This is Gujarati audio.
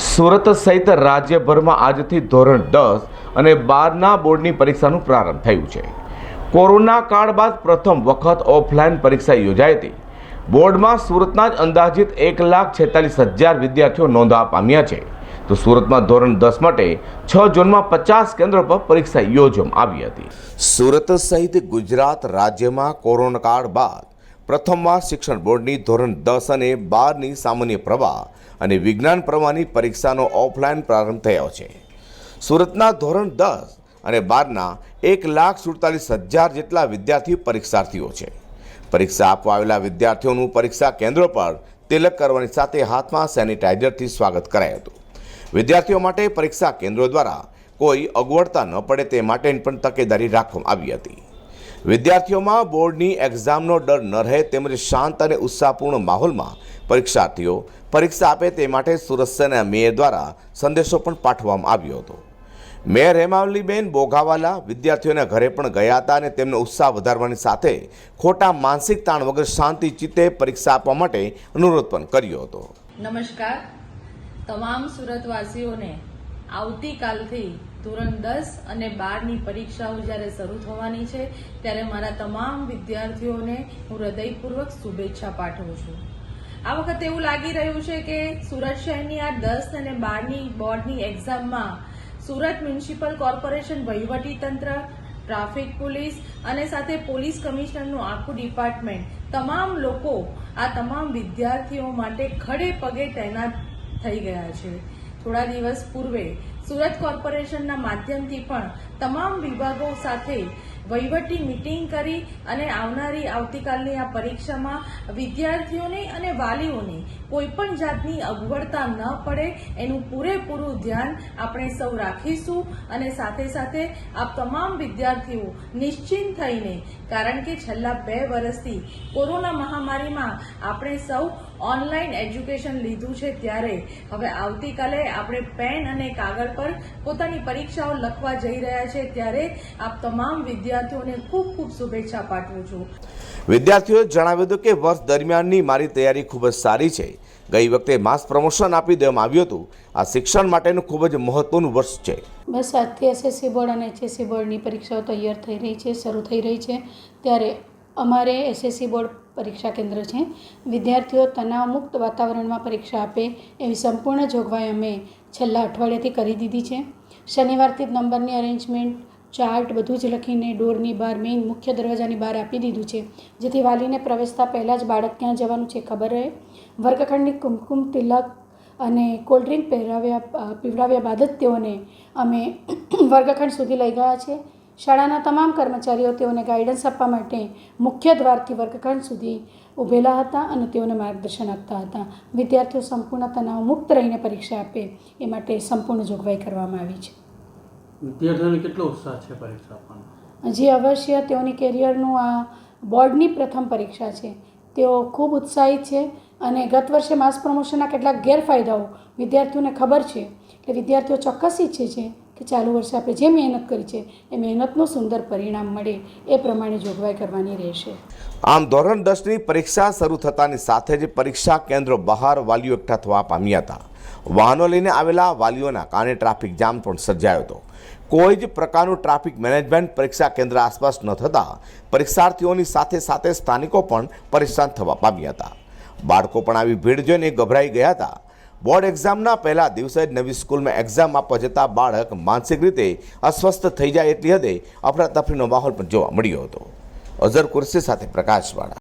સુરત સહિત રાજ્યભરમાં આજથી ધોરણ દસ અને બારના બોર્ડની પરીક્ષાનું પ્રારંભ થયું છે. કોરોના કાળ બાદ પ્રથમ વખત ઓફલાઈન પરીક્ષા યોજાઈ હતી. બોર્ડમાં સુરતના જ અંદાજિત એક લાખ છેતાલીસ હજાર વિદ્યાર્થીઓ નોંધવા પામ્યા છે. તો સુરતમાં ધોરણ દસ માટે છ જૂનમાં પચાસ કેન્દ્રો પર પરીક્ષા યોજવામાં આવી હતી. સુરત સહિત ગુજરાત રાજ્યમાં કોરોના કાળ બાદ પ્રથમવાર શિક્ષણ બોર્ડની ધોરણ દસ અને બારની સામાન્ય પ્રવાહ અને વિજ્ઞાન પ્રવાહની પરીક્ષાનો ઓફલાઈન પ્રારંભ થયો છે. સુરતના ધોરણ દસ અને બારના એક લાખ સુડતાલીસ હજાર જેટલા વિદ્યાર્થી પરીક્ષાર્થીઓ છે. પરીક્ષા આપવા આવેલા વિદ્યાર્થીઓનું પરીક્ષા કેન્દ્રો પર તિલક કરવાની સાથે હાથમાં સેનિટાઈઝરથી સ્વાગત કરાયું હતું. વિદ્યાર્થીઓ માટે પરીક્ષા કેન્દ્રો દ્વારા કોઈ અગવડતા ન પડે તે માટેની પણ તકેદારી રાખવામાં આવી હતી. વિદ્યાર્થીઓમાં બોર્ડની એક્ઝામનો ડર ન રહે તેમજ શાંત અને ઉત્સાહપૂર્ણ માહોલમાં પરીક્ષાર્થીઓ પરીક્ષા આપે તે માટે સુરત શહેરના મેયર દ્વારા સંદેશો પણ પાઠવવામાં આવ્યો હતો. મેયર હેમાવલીબેન બોઘાવાલા વિદ્યાર્થીઓના ઘરે પણ ગયા હતા અને તેમનો ઉત્સાહ વધારવાની સાથે ખોટા માનસિક તાણ વગર શાંતિ ચિત્તે પરીક્ષા આપવા માટે અનુરોધ પણ કર્યો હતો. નમસ્કાર. તમામ સુરતવાસીઓને આવતીકાલથી ધોરણ દસ અને બારની પરીક્ષાઓ જ્યારે શરૂ થવાની છે, ત્યારે મારા તમામ વિદ્યાર્થીઓને હું હૃદયપૂર્વક શુભેચ્છા પાઠવું છું. આ વખતે એવું લાગી રહ્યું છે કે સુરત શહેરની આ દસ અને બારની બોર્ડની એક્ઝામમાં સુરત મ્યુનિસિપલ કોર્પોરેશન વહીવટી તંત્ર, ટ્રાફિક પોલીસ અને સાથે પોલીસ કમિશનરનું આખું ડિપાર્ટમેન્ટ, તમામ લોકો આ તમામ વિદ્યાર્થીઓ માટે ખડે પગે તૈનાત થઈ ગયા છે. थोडा दिवस पूर्वे સુરત કોર્પોરેશનના માધ્યમથી પણ તમામ વિભાગો સાથે વહીવટી મીટિંગ કરી અને આવનારી આવતીકાલની આ પરીક્ષામાં વિદ્યાર્થીઓને અને વાલીઓને કોઈપણ જાતની અગવડતા ન પડે એનું પૂરેપૂરું ધ્યાન આપણે સૌ રાખીશું અને સાથે સાથે આ તમામ વિદ્યાર્થીઓ નિશ્ચિંત થઈને, કારણ કે છેલ્લા બે વર્ષથી કોરોના મહામારીમાં આપણે સૌ ઓનલાઈન એજ્યુકેશન લીધું છે ત્યારે હવે આવતીકાલે આપણે પેન અને કાગળ પર પોતાની પરીક્ષાઓ લખવા જઈ રહ્યા છે. ત્યારે આપ તમામ વિદ્યાર્થીઓને ખૂબ ખૂબ શુભેચ્છા પાઠવું છું. વિદ્યાર્થીઓએ જણાવ્યું હતું કે વર્ષ દરમિયાનની મારી તૈયારી ખૂબ જ સારી છે. ગઈ વખતે માસ પ્રમોશન આપી દેવામાં આવ્યું હતું. આ શિક્ષણ માટેનું ખૂબ જ મહત્વનું વર્ષ છે. બસ આજથી એસએસસી બોર્ડ અને એચએસસી બોર્ડની પરીક્ષાઓ તૈયાર થઈ રહી છે શરૂ થઈ રહી છે. ત્યારે અમારે એસએસસી બોર્ડ પરીક્ષા કેન્દ્ર છે. વિદ્યાર્થીઓ તણાવમુક્ત વાતાવરણમાં પરીક્ષા આપે એવી સંપૂર્ણ જોગવાઈ અમે છેલ્લા અઠવાડિયાથી કરી દીધી છે. શનિવારથી જ નંબરની અરેન્જમેન્ટ ચાર્ટ બધું જ લખીને ડોરની બહાર મેઇન મુખ્ય દરવાજાની બહાર આપી દીધું છે. જેથી વાલીને પ્રવેશતા પહેલાં જ બાળક ક્યાં જવાનું છે ખબર રહે. વર્ગખંડની કુમકુમ તિલક અને કોલ્ડ ડ્રિંક પહેરાવ્યા, પીવડાવ્યા બાદ જ તેઓને અમે વર્ગખંડ સુધી લઈ ગયા છે. શાળાના તમામ કર્મચારીઓ તેઓને ગાઈડન્સ આપવા માટે મુખ્ય દ્વારથી વર્ગખંડ સુધી ઊભેલા હતા અને તેઓને માર્ગદર્શન આપતા હતા. વિદ્યાર્થીઓ સંપૂર્ણ તણાવ મુક્ત રહીને પરીક્ષા આપે એ માટે સંપૂર્ણ જોગવાઈ કરવામાં આવી છે. વિદ્યાર્થીઓને કેટલો ઉત્સાહ છે પરીક્ષા આપવાનો? જે અવશ્ય તેઓની કેરિયરનું આ બોર્ડની પ્રથમ પરીક્ષા છે. તેઓ ખૂબ ઉત્સાહિત છે અને ગત વર્ષે માસ પ્રમોશનના કેટલાક ગેરફાયદાઓ વિદ્યાર્થીઓને ખબર છે. એટલે વિદ્યાર્થીઓ ચોક્કસ ઈચ્છે છે કે ચાલુ વર્ષે આપણે જે મહેનત કરી છે, એ મહેનતનું સુંદર પરિણામ મળે એ પ્રમાણે જોગવાઈ કરવાની રહેશે. આમ ધોરણ દસની પરીક્ષા શરૂ થતાની સાથે જ પરીક્ષા કેન્દ્રો બહાર વાલીઓ એકઠા થવા પામ્યા હતા. વાહનો લઈને આવેલા વાલીઓના કારણે ટ્રાફિક જામ પણ સર્જાયો હતો. કોઈ જ પ્રકારનું ટ્રાફિક મેનેજમેન્ટ પરીક્ષા કેન્દ્ર આસપાસ ન થતાં પરીક્ષાર્થીઓની સાથે સાથે સ્થાનિકો પણ પરેશાન થવા પામ્યા હતા. બાળકો પણ આવી ભીડ જોઈને ગભરાઈ ગયા હતા. બોર્ડ એક્ઝામના પહેલા દિવસે જ નવી સ્કૂલમાં એક્ઝામ આપવા જતા બાળક માનસિક રીતે અસ્વસ્થ થઈ જાય એટલી હદે અફરાતફરીનો માહોલ પણ જોવા મળ્યો હતો. અઝર કુરશી સાથે પ્રકાશવાળા.